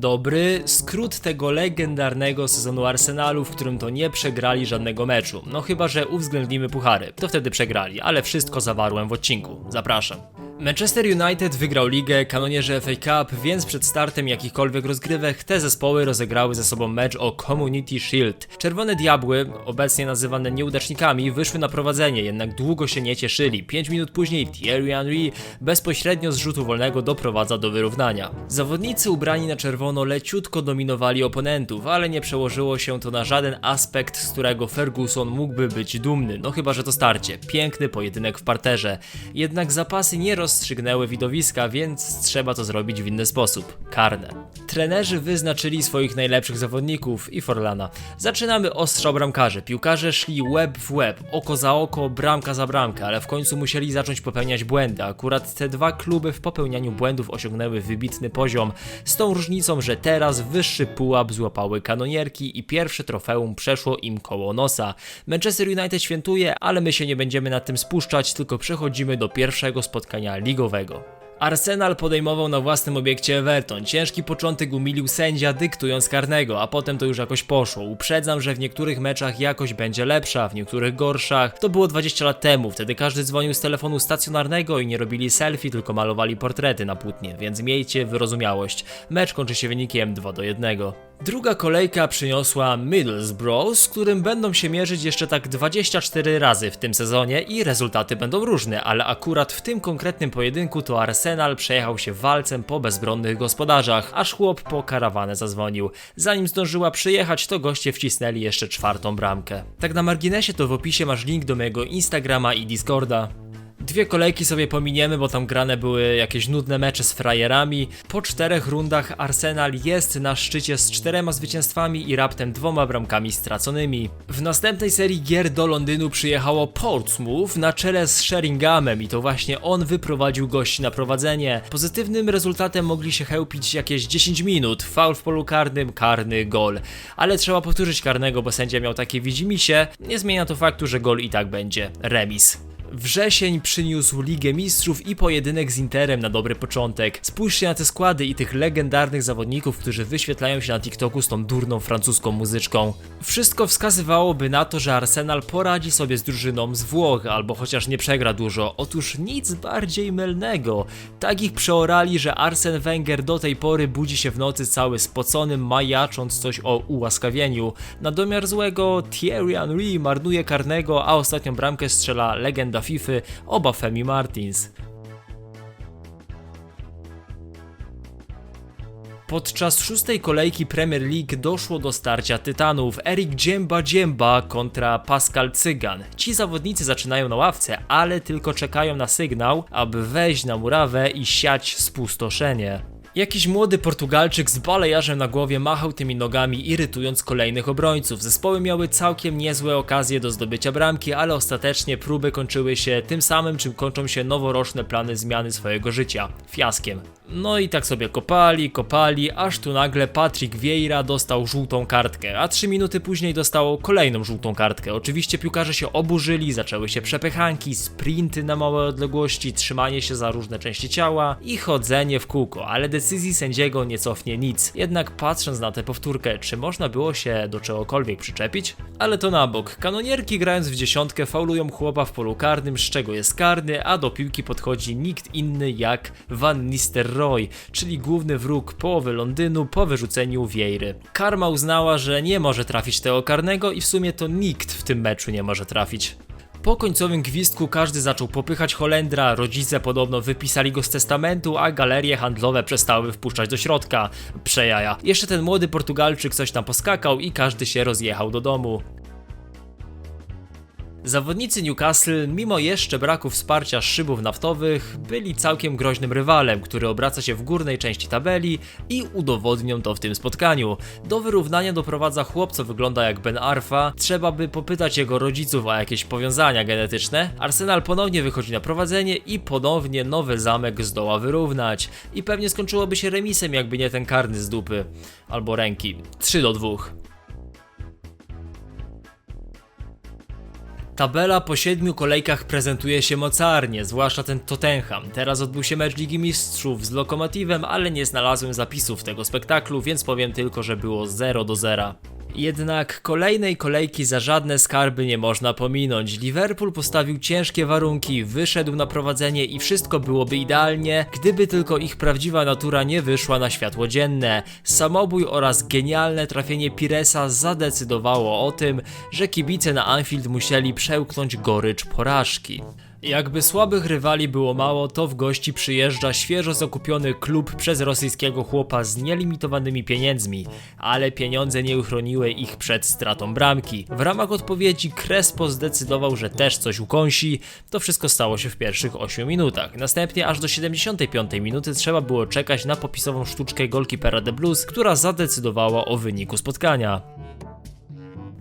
dobry, skrót tego legendarnego sezonu Arsenalu, w którym to nie przegrali żadnego meczu. No chyba, że uwzględnimy puchary, to wtedy przegrali, ale wszystko zawarłem w odcinku. Zapraszam. Manchester United wygrał ligę, kanonierze FA Cup, więc przed startem jakichkolwiek rozgrywek te zespoły rozegrały ze sobą mecz o Community Shield. Czerwone Diabły, obecnie nazywane nieudacznikami, wyszły na prowadzenie, jednak długo się nie cieszyli. 5 minut później Thierry Henry bezpośrednio z rzutu wolnego doprowadza do wyrównania. Zawodnicy ubrani na czerwono leciutko dominowali oponentów, ale nie przełożyło się to na żaden aspekt, z którego Ferguson mógłby być dumny, no chyba, że to starcie. Piękny pojedynek w parterze. Jednak zapasy nie rozstrzygnęły widowiska, więc trzeba to zrobić w inny sposób. Karne. Trenerzy wyznaczyli swoich najlepszych zawodników i Forlana. Zaczynamy ostrzał bramkarzy. Piłkarze szli łeb w łeb, oko za oko, bramka za bramkę, ale w końcu musieli zacząć popełniać błędy. Akurat te dwa kluby w popełnianiu błędów osiągnęły wybitny poziom, z tą różnicą, że teraz wyższy pułap złapały kanonierki i pierwsze trofeum przeszło im koło nosa. Manchester United świętuje, ale my się nie będziemy nad tym spuszczać, tylko przechodzimy do pierwszego spotkania ligowego. Arsenal podejmował na własnym obiekcie Everton. Ciężki początek umilił sędzia dyktując karnego, a potem to już jakoś poszło. Uprzedzam, że w niektórych meczach jakość będzie lepsza, w niektórych gorszach. To było 20 lat temu, wtedy każdy dzwonił z telefonu stacjonarnego i nie robili selfie, tylko malowali portrety na płótnie, więc miejcie wyrozumiałość. Mecz kończy się wynikiem 2 do 1. Druga kolejka przyniosła Middlesbrough, z którym będą się mierzyć jeszcze tak 24 razy w tym sezonie i rezultaty będą różne, ale akurat w tym konkretnym pojedynku to Arsenal przejechał się walcem po bezbronnych gospodarzach, aż chłop po karawanę zadzwonił. Zanim zdążyła przyjechać, to goście wcisnęli jeszcze czwartą bramkę. Tak na marginesie to w opisie masz link do mojego Instagrama i Discorda. Dwie kolejki sobie pominiemy, bo tam grane były jakieś nudne mecze z frajerami. Po czterech rundach Arsenal jest na szczycie z czterema zwycięstwami i raptem dwoma bramkami straconymi. W następnej serii gier do Londynu przyjechało Portsmouth na czele z Sheringhamem i to właśnie on wyprowadził gości na prowadzenie. Pozytywnym rezultatem mogli się chełpić jakieś 10 minut, faul w polu karnym, karny, gol. Ale trzeba powtórzyć karnego, bo sędzia miał takie widzimisię. Nie zmienia to faktu, że gol i tak będzie. Remis. Wrzesień przyniósł Ligę Mistrzów i pojedynek z Interem na dobry początek. Spójrzcie na te składy i tych legendarnych zawodników, którzy wyświetlają się na TikToku z tą durną francuską muzyczką. Wszystko wskazywałoby na to, że Arsenal poradzi sobie z drużyną z Włoch, albo chociaż nie przegra dużo. Otóż nic bardziej mylnego. Tak ich przeorali, że Arsen Wenger do tej pory budzi się w nocy cały spocony, majacząc coś o ułaskawieniu. Na domiar złego Thierry Henry marnuje karnego, a ostatnią bramkę strzela legenda FIFA, oba Femi Martins. Podczas szóstej kolejki Premier League doszło do starcia tytanów Erik Dzięba Dzięba kontra Pascal Cygan. Ci zawodnicy zaczynają na ławce, ale tylko czekają na sygnał, aby wejść na murawę i siać spustoszenie. Jakiś młody Portugalczyk z balejarzem na głowie machał tymi nogami, irytując kolejnych obrońców. Zespoły miały całkiem niezłe okazje do zdobycia bramki, ale ostatecznie próby kończyły się tym samym, czym kończą się noworoczne plany zmiany swojego życia fiaskiem. No i tak sobie kopali, kopali, aż tu nagle Patrick Vieira dostał żółtą kartkę, a 3 minuty później dostał kolejną żółtą kartkę. Oczywiście piłkarze się oburzyli, zaczęły się przepychanki, sprinty na małe odległości, trzymanie się za różne części ciała i chodzenie w kółko, ale decyzji sędziego nie cofnie nic. Jednak patrząc na tę powtórkę, czy można było się do czegokolwiek przyczepić? Ale to na bok. Kanonierki grając w dziesiątkę faulują chłopa w polu karnym, z czego jest karny, a do piłki podchodzi nikt inny jak Van Nistelrooy, czyli główny wróg połowy Londynu po wyrzuceniu Wiejry. Karma uznała, że nie może trafić tego karnego i w sumie to nikt w tym meczu nie może trafić. Po końcowym gwizdku każdy zaczął popychać Holendra, rodzice podobno wypisali go z testamentu, a galerie handlowe przestały wpuszczać do środka. Przejaja. Jeszcze ten młody Portugalczyk coś tam poskakał i każdy się rozjechał do domu. Zawodnicy Newcastle, mimo jeszcze braku wsparcia szybów naftowych, byli całkiem groźnym rywalem, który obraca się w górnej części tabeli i udowodnią to w tym spotkaniu. Do wyrównania doprowadza chłop, co wygląda jak Ben Arfa. Trzeba by popytać jego rodziców o jakieś powiązania genetyczne. Arsenal ponownie wychodzi na prowadzenie i ponownie nowy zamek zdoła wyrównać. I pewnie skończyłoby się remisem, jakby nie ten karny z dupy. Albo ręki. 3 do 2. Tabela po siedmiu kolejkach prezentuje się mocarnie, zwłaszcza ten Tottenham. Teraz odbył się mecz Ligi Mistrzów z Lokomotywem, ale nie znalazłem zapisów tego spektaklu, więc powiem tylko, że było 0 do 0. Jednak kolejnej kolejki za żadne skarby nie można pominąć. Liverpool postawił ciężkie warunki, wyszedł na prowadzenie i wszystko byłoby idealnie, gdyby tylko ich prawdziwa natura nie wyszła na światło dzienne. Samobój oraz genialne trafienie Piresa zadecydowało o tym, że kibice na Anfield musieli przełknąć gorycz porażki. Jakby słabych rywali było mało, to w gości przyjeżdża świeżo zakupiony klub przez rosyjskiego chłopa z nielimitowanymi pieniędzmi, ale pieniądze nie uchroniły ich przed stratą bramki. W ramach odpowiedzi Crespo zdecydował, że też coś ukąsi. To wszystko stało się w pierwszych 8 minutach. Następnie aż do 75 minuty trzeba było czekać na popisową sztuczkę golkipera The Blues, która zadecydowała o wyniku spotkania.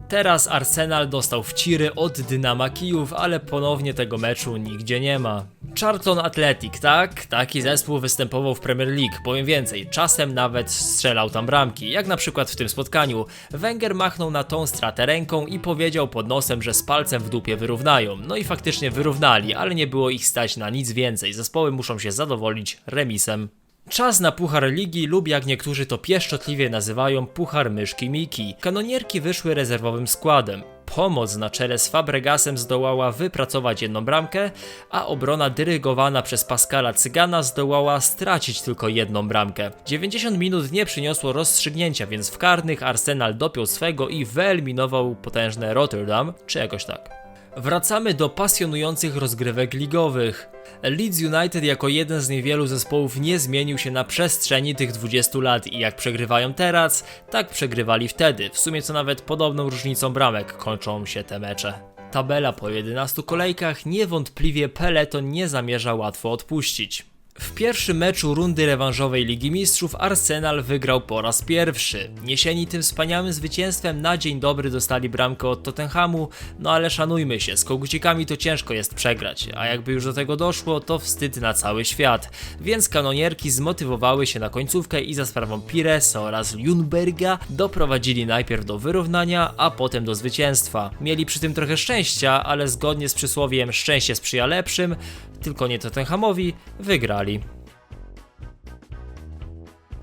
Teraz Arsenal dostał wciry od Dynama Kijów, ale ponownie tego meczu nigdzie nie ma. Charlton Athletic, tak? Taki zespół występował w Premier League. Powiem więcej, czasem nawet strzelał tam bramki, jak na przykład w tym spotkaniu. Wenger machnął na tą stratę ręką i powiedział pod nosem, że z palcem w dupie wyrównają. No i faktycznie wyrównali, ale nie było ich stać na nic więcej. Zespoły muszą się zadowolić remisem. Czas na Puchar Ligi lub jak niektórzy to pieszczotliwie nazywają Puchar Myszki Miki. Kanonierki wyszły rezerwowym składem. Pomoc na czele z Fabregasem zdołała wypracować jedną bramkę, a obrona dyrygowana przez Pascala Cygana zdołała stracić tylko jedną bramkę. 90 minut nie przyniosło rozstrzygnięcia, więc w karnych Arsenal dopiął swego i wyeliminował potężne Rotterdam, czy jakoś tak. Wracamy do pasjonujących rozgrywek ligowych. Leeds United jako jeden z niewielu zespołów nie zmienił się na przestrzeni tych 20 lat i jak przegrywają teraz, tak przegrywali wtedy. W sumie co nawet podobną różnicą bramek kończą się te mecze. Tabela po 11 kolejkach niewątpliwie Peleton nie zamierza łatwo odpuścić. W pierwszym meczu rundy rewanżowej Ligi Mistrzów Arsenal wygrał po raz pierwszy. Niesieni tym wspaniałym zwycięstwem na dzień dobry dostali bramkę od Tottenhamu, no ale szanujmy się, z kogucikami to ciężko jest przegrać, a jakby już do tego doszło, to wstyd na cały świat. Więc kanonierki zmotywowały się na końcówkę i za sprawą Piresa oraz Ljungberga doprowadzili najpierw do wyrównania, a potem do zwycięstwa. Mieli przy tym trochę szczęścia, ale zgodnie z przysłowiem szczęście sprzyja lepszym, tylko nie Tottenhamowi, wygrali.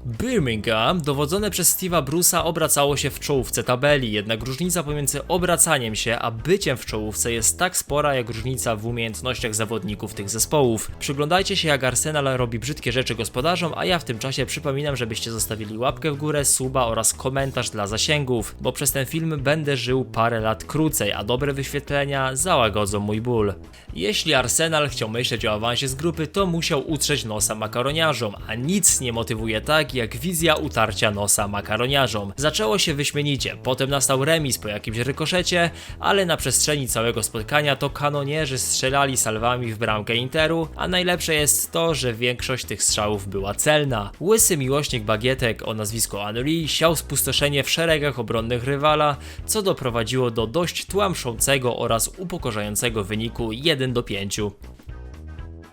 Birmingham, dowodzone przez Steve'a Bruce'a, obracało się w czołówce tabeli, jednak różnica pomiędzy obracaniem się a byciem w czołówce jest tak spora, jak różnica w umiejętnościach zawodników tych zespołów. Przyglądajcie się, jak Arsenal robi brzydkie rzeczy gospodarzom, a ja w tym czasie przypominam, żebyście zostawili łapkę w górę, suba oraz komentarz dla zasięgów, bo przez ten film będę żył parę lat krócej, a dobre wyświetlenia załagodzą mój ból. Jeśli Arsenal chciał myśleć o awansie z grupy, to musiał utrzeć nosa makaroniarzom, a nic nie motywuje tak jak wizja utarcia nosa makaroniarzom. Zaczęło się wyśmienicie, potem nastał remis po jakimś rykoszecie, ale na przestrzeni całego spotkania to kanonierzy strzelali salwami w bramkę Interu, a najlepsze jest to, że większość tych strzałów była celna. Łysy miłośnik bagietek o nazwisku Henry siał spustoszenie w szeregach obronnych rywala, co doprowadziło do dość tłamszącego oraz upokorzającego wyniku 1 do 5.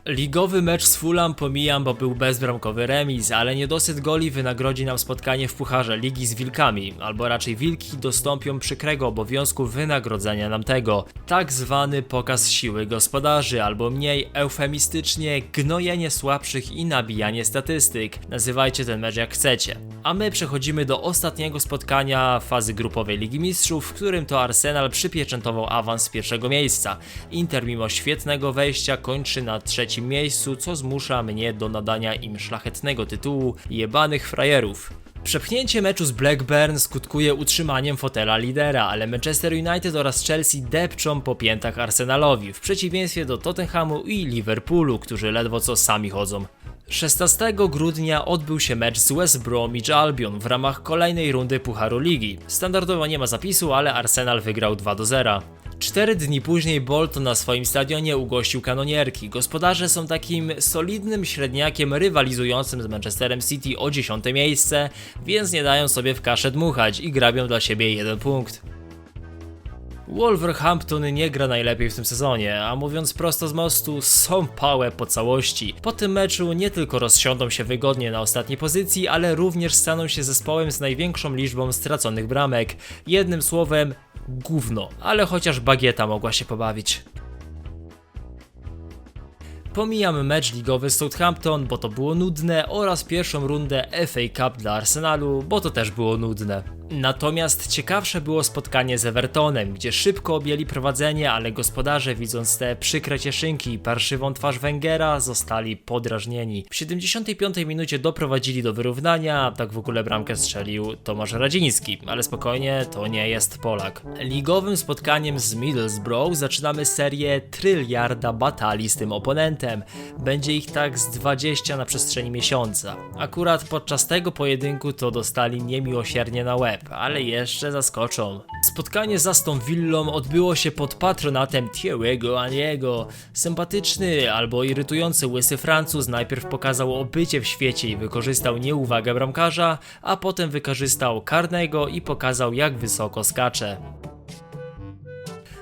Ligowy mecz z Fulham pomijam, bo był bezbramkowy remis, ale niedosyt goli wynagrodzi nam spotkanie w Pucharze Ligi z Wilkami, albo raczej Wilki dostąpią przykrego obowiązku wynagrodzenia nam tego. Tak zwany pokaz siły gospodarzy, albo mniej eufemistycznie gnojenie słabszych i nabijanie statystyk. Nazywajcie ten mecz jak chcecie. A my przechodzimy do ostatniego spotkania fazy grupowej Ligi Mistrzów, w którym to Arsenal przypieczętował awans z pierwszego miejsca. Inter mimo świetnego wejścia kończy na trzecim miejscu, co zmusza mnie do nadania im szlachetnego tytułu jebanych frajerów. Przepchnięcie meczu z Blackburn skutkuje utrzymaniem fotela lidera, ale Manchester United oraz Chelsea depczą po piętach Arsenalowi, w przeciwieństwie do Tottenhamu i Liverpoolu, którzy ledwo co sami chodzą. 16 grudnia odbył się mecz z West Bromwich Albion w ramach kolejnej rundy Pucharu Ligi. Standardowo nie ma zapisu, ale Arsenal wygrał 2 do 0. Cztery dni później Bolton na swoim stadionie ugościł kanonierki. Gospodarze są takim solidnym średniakiem rywalizującym z Manchesterem City o 10 miejsce, więc nie dają sobie w kaszę dmuchać i grabią dla siebie jeden punkt. Wolverhampton nie gra najlepiej w tym sezonie, a mówiąc prosto z mostu, są pałe po całości. Po tym meczu nie tylko rozsiądą się wygodnie na ostatniej pozycji, ale również staną się zespołem z największą liczbą straconych bramek. Jednym słowem, gówno, ale chociaż bagieta mogła się pobawić. Pomijam mecz ligowy z Southampton, bo to było nudne, oraz pierwszą rundę FA Cup dla Arsenalu, bo to też było nudne. Natomiast ciekawsze było spotkanie z Evertonem, gdzie szybko objęli prowadzenie, ale gospodarze widząc te przykre cieszynki i parszywą twarz Wengera zostali podrażnieni. W 75 minucie doprowadzili do wyrównania, a tak w ogóle bramkę strzelił Tomasz Radziński, ale spokojnie, to nie jest Polak. Ligowym spotkaniem z Middlesbrough zaczynamy serię tryliarda batalii z tym oponentem. Będzie ich tak z 20 na przestrzeni miesiąca. Akurat podczas tego pojedynku to dostali niemiłosiernie na łeb, ale jeszcze zaskoczą. Spotkanie z Aston Villą odbyło się pod patronatem Thierry'ego Aniego. Sympatyczny albo irytujący łysy Francuz najpierw pokazał obycie w świecie i wykorzystał nieuwagę bramkarza, a potem wykorzystał karnego i pokazał jak wysoko skacze.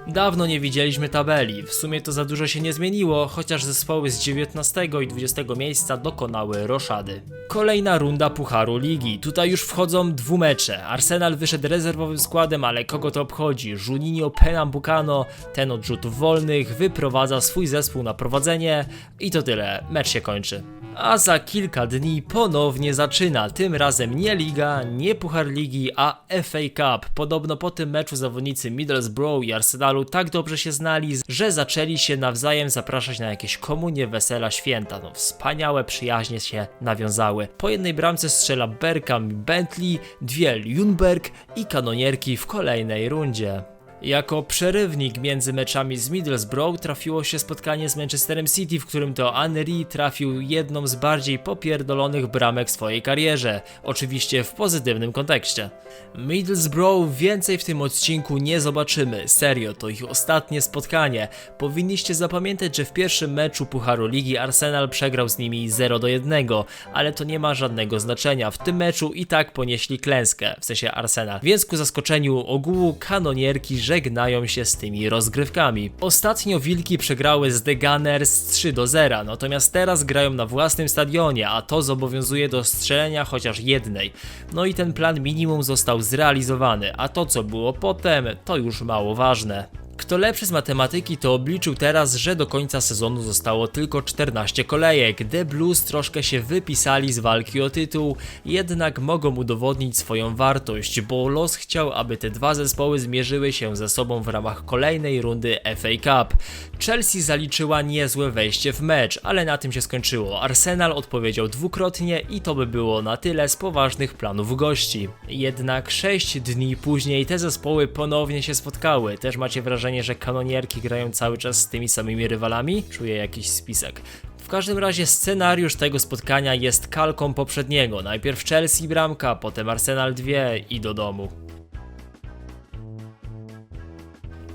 Dawno nie widzieliśmy tabeli, w sumie to za dużo się nie zmieniło, chociaż zespoły z 19 i 20 miejsca dokonały roszady. Kolejna runda Pucharu Ligi, tutaj już wchodzą dwumecze. Arsenal wyszedł rezerwowym składem, ale kogo to obchodzi? Juninho Pernambucano, ten od wolnych, wyprowadza swój zespół na prowadzenie i to tyle, mecz się kończy. A za kilka dni ponownie zaczyna, tym razem nie Liga, nie Puchar Ligi, a FA Cup. Podobno po tym meczu zawodnicy Middlesbrough i Arsenalu tak dobrze się znali, że zaczęli się nawzajem zapraszać na jakieś komunie, wesela, święta. No wspaniałe przyjaźnie się nawiązały. Po jednej bramce strzela Berkham Bentley, dwie Ljungberg i kanonierki w kolejnej rundzie. Jako przerywnik między meczami z Middlesbrough trafiło się spotkanie z Manchesterem City, w którym to Henry trafił jedną z bardziej popierdolonych bramek w swojej karierze, oczywiście w pozytywnym kontekście. Middlesbrough więcej w tym odcinku nie zobaczymy, serio, to ich ostatnie spotkanie. Powinniście zapamiętać, że w pierwszym meczu Pucharu Ligi Arsenal przegrał z nimi 0 do 1, ale to nie ma żadnego znaczenia. W tym meczu i tak ponieśli klęskę, w sensie Arsenal. Więc ku zaskoczeniu ogółu kanonierki żegnają się z tymi rozgrywkami. Ostatnio Wilki przegrały z The Gunners 3 do 0, natomiast teraz grają na własnym stadionie, a to zobowiązuje do strzelenia chociaż jednej. No i ten plan minimum został zrealizowany, a to co było potem, to już mało ważne. Kto lepszy z matematyki, to obliczył teraz, że do końca sezonu zostało tylko 14 kolejek. The Blues troszkę się wypisali z walki o tytuł, jednak mogą udowodnić swoją wartość, bo los chciał, aby te dwa zespoły zmierzyły się ze sobą w ramach kolejnej rundy FA Cup. Chelsea zaliczyła niezłe wejście w mecz, ale na tym się skończyło. Arsenal odpowiedział dwukrotnie i to by było na tyle z poważnych planów gości. Jednak 6 dni później te zespoły ponownie się spotkały. Też macie wrażenie, że kanonierki grają cały czas z tymi samymi rywalami? Czuję jakiś spisek. W każdym razie scenariusz tego spotkania jest kalką poprzedniego. Najpierw Chelsea bramka, potem Arsenal 2 i do domu.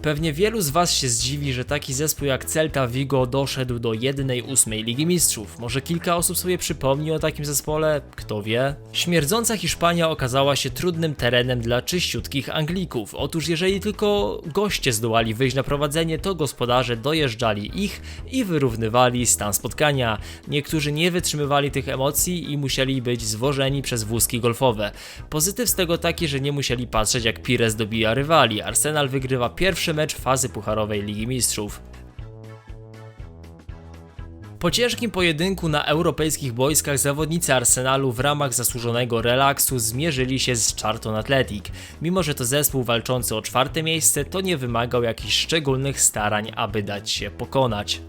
Pewnie wielu z Was się zdziwi, że taki zespół jak Celta Vigo doszedł do 1-8 Ligi Mistrzów. Może kilka osób sobie przypomni o takim zespole? Kto wie? Śmierdząca Hiszpania okazała się trudnym terenem dla czyściutkich Anglików. Otóż jeżeli tylko goście zdołali wyjść na prowadzenie, to gospodarze dojeżdżali ich i wyrównywali stan spotkania. Niektórzy nie wytrzymywali tych emocji i musieli być zwożeni przez wózki golfowe. Pozytyw z tego taki, że nie musieli patrzeć jak Pires dobija rywali. Arsenal wygrywa pierwszy mecz fazy pucharowej Ligi Mistrzów. Po ciężkim pojedynku na europejskich boiskach zawodnicy Arsenalu w ramach zasłużonego relaksu zmierzyli się z Charlton Athletic. Mimo, że to zespół walczący o czwarte miejsce, to nie wymagał jakichś szczególnych starań, aby dać się pokonać.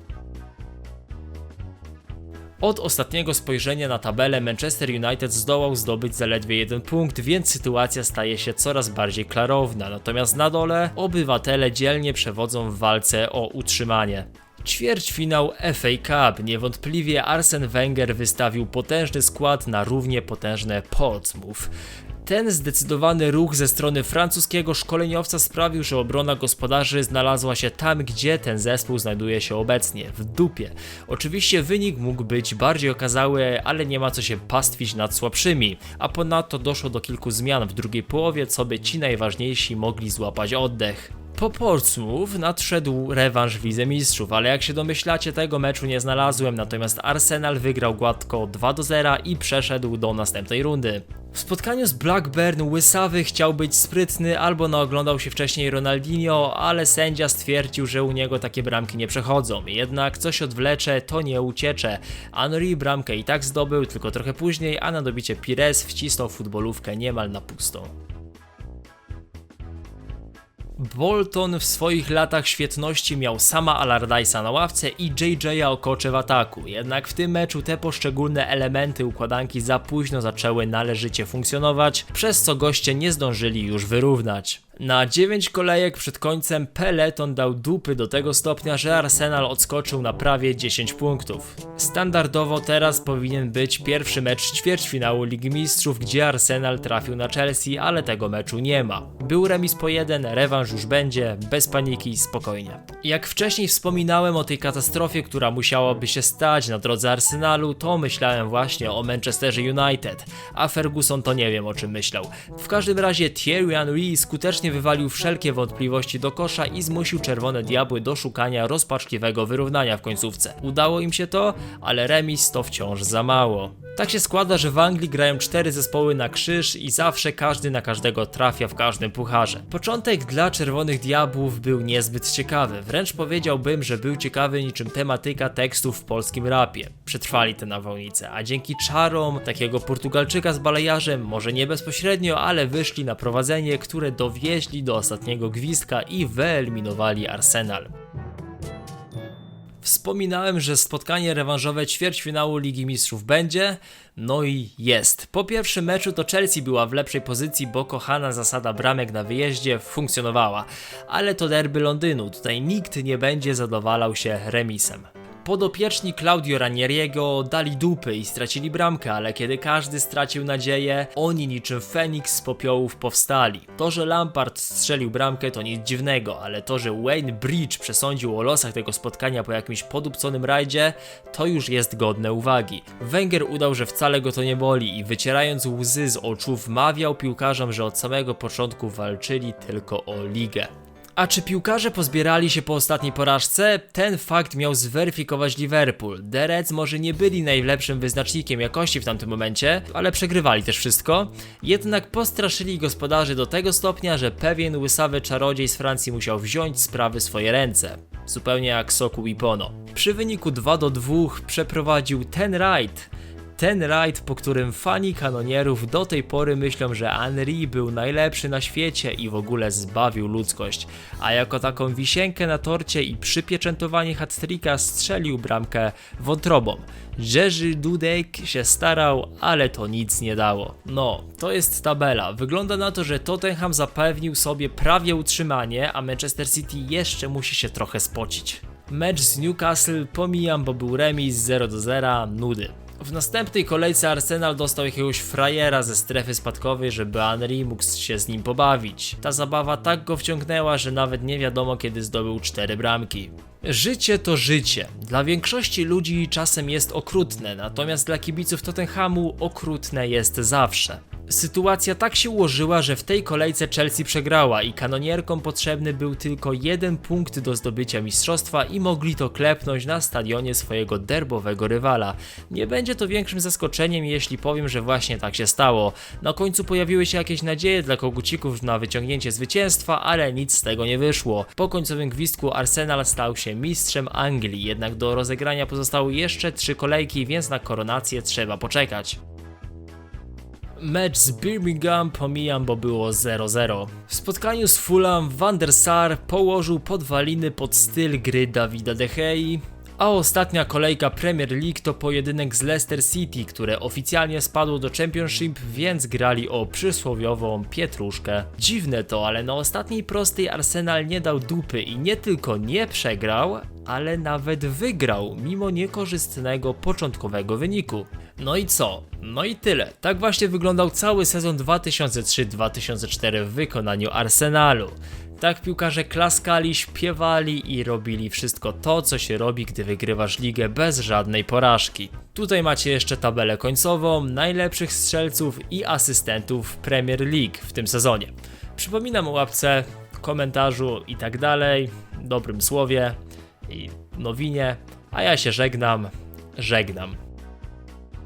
Od ostatniego spojrzenia na tabelę Manchester United zdołał zdobyć zaledwie jeden punkt, więc sytuacja staje się coraz bardziej klarowna. Natomiast na dole obywatele dzielnie przewodzą w walce o utrzymanie. Ćwierćfinał FA Cup. Niewątpliwie Arsen Wenger wystawił potężny skład na równie potężne Portsmouth. Ten zdecydowany ruch ze strony francuskiego szkoleniowca sprawił, że obrona gospodarzy znalazła się tam, gdzie ten zespół znajduje się obecnie w dupie. Oczywiście wynik mógł być bardziej okazały, ale nie ma co się pastwić nad słabszymi, a ponadto doszło do kilku zmian w drugiej połowie, co by ci najważniejsi mogli złapać oddech. Po Portsmouth nadszedł rewanż w Mistrzów, ale jak się domyślacie, tego meczu nie znalazłem, natomiast Arsenal wygrał gładko 2 do 0 i przeszedł do następnej rundy. W spotkaniu z Blackburn Łysawy chciał być sprytny albo naoglądał się wcześniej Ronaldinho, ale sędzia stwierdził, że u niego takie bramki nie przechodzą. Jednak coś odwlecze, to nie uciecze. Henry bramkę i tak zdobył, tylko trochę później, a na dobicie Pires wcisnął futbolówkę niemal na pustą. Bolton w swoich latach świetności miał sama Allardyce'a na ławce i JJ'a Okocze w ataku, jednak w tym meczu te poszczególne elementy układanki za późno zaczęły należycie funkcjonować, przez co goście nie zdążyli już wyrównać. Na 9 kolejek przed końcem Peleton dał dupy do tego stopnia, że Arsenal odskoczył na prawie 10 punktów. Standardowo teraz powinien być pierwszy mecz ćwierćfinału Ligi Mistrzów, gdzie Arsenal trafił na Chelsea, ale tego meczu nie ma. Był remis po jeden, rewanż już będzie, bez paniki, spokojnie. Jak wcześniej wspominałem o tej katastrofie, która musiałaby się stać na drodze Arsenalu, to myślałem właśnie o Manchesterze United, a Ferguson to nie wiem o czym myślał. W każdym razie Thierry Henry skutecznie wywalił wszelkie wątpliwości do kosza i zmusił Czerwone Diabły do szukania rozpaczliwego wyrównania w końcówce. Udało im się to, ale remis to wciąż za mało. Tak się składa, że w Anglii grają cztery zespoły na krzyż i zawsze każdy na każdego trafia w każdym pucharze. Początek dla Czerwonych Diabłów był niezbyt ciekawy, wręcz powiedziałbym, że był ciekawy niczym tematyka tekstów w polskim rapie. Przetrwali tę nawałnicę, a dzięki czarom takiego Portugalczyka z balejarzem, może nie bezpośrednio, ale wyszli na prowadzenie, które dowieźli do ostatniego gwizdka i wyeliminowali Arsenal. Wspominałem, że spotkanie rewanżowe ćwierćfinału Ligi Mistrzów będzie, no i jest. Po pierwszym meczu to Chelsea była w lepszej pozycji, bo kochana zasada bramek na wyjeździe funkcjonowała, ale to derby Londynu, tutaj nikt nie będzie zadowalał się remisem. Podopieczni Claudio Ranieriego dali dupy i stracili bramkę, ale kiedy każdy stracił nadzieję, oni niczym Feniks z popiołów powstali. To, że Lampard strzelił bramkę to nic dziwnego, ale to, że Wayne Bridge przesądził o losach tego spotkania po jakimś podupconym rajdzie, to już jest godne uwagi. Wenger udał, że wcale go to nie boli i wycierając łzy z oczu wmawiał piłkarzom, że od samego początku walczyli tylko o ligę. A czy piłkarze pozbierali się po ostatniej porażce? Ten fakt miał zweryfikować Liverpool. The Reds może nie byli najlepszym wyznacznikiem jakości w tamtym momencie, ale przegrywali też wszystko. Jednak postraszyli gospodarzy do tego stopnia, że pewien łysawy czarodziej z Francji musiał wziąć sprawy w swoje ręce. Zupełnie jak Soku i Pono. Przy wyniku 2 do 2 przeprowadził ten rajd ten rajd, po którym fani kanonierów do tej pory myślą, że Henry był najlepszy na świecie i w ogóle zbawił ludzkość, a jako taką wisienkę na torcie i przypieczętowanie hat strzelił bramkę wątrobą. Jerzy Dudek się starał, ale to nic nie dało. No, to jest tabela. Wygląda na to, że Tottenham zapewnił sobie prawie utrzymanie, a Manchester City jeszcze musi się trochę spocić. Mecz z Newcastle pomijam, bo był remis 0 do 0, nudy. W następnej kolejce Arsenal dostał jakiegoś frajera ze strefy spadkowej, żeby Henry mógł się z nim pobawić. Ta zabawa tak go wciągnęła, że nawet nie wiadomo kiedy zdobył cztery bramki. Życie to życie. Dla większości ludzi czasem jest okrutne, natomiast dla kibiców Tottenhamu okrutne jest zawsze. Sytuacja tak się ułożyła, że w tej kolejce Chelsea przegrała i kanonierkom potrzebny był tylko jeden punkt do zdobycia mistrzostwa i mogli to klepnąć na stadionie swojego derbowego rywala. Nie będzie to większym zaskoczeniem, jeśli powiem, że właśnie tak się stało. Na końcu pojawiły się jakieś nadzieje dla kogucików na wyciągnięcie zwycięstwa, ale nic z tego nie wyszło. Po końcowym gwizdku Arsenal stał się mistrzem Anglii, jednak do rozegrania pozostały jeszcze trzy kolejki, więc na koronację trzeba poczekać. Mecz z Birmingham pomijam, bo było 0-0. W spotkaniu z Fulham Van der Sar położył podwaliny pod styl gry Davida De Gea, a ostatnia kolejka Premier League to pojedynek z Leicester City, które oficjalnie spadło do Championship, więc grali o przysłowiową pietruszkę. Dziwne to, ale na ostatniej prostej Arsenal nie dał dupy i nie tylko nie przegrał, ale nawet wygrał, mimo niekorzystnego początkowego wyniku. No i co? No i tyle. Tak właśnie wyglądał cały sezon 2003-2004 w wykonaniu Arsenalu. Tak piłkarze klaskali, śpiewali i robili wszystko to, co się robi, gdy wygrywasz ligę bez żadnej porażki. Tutaj macie jeszcze tabelę końcową, najlepszych strzelców i asystentów Premier League w tym sezonie. Przypominam o łapce komentarzu i tak dalej, dobrym słowie i nowinie, a ja się żegnam, żegnam.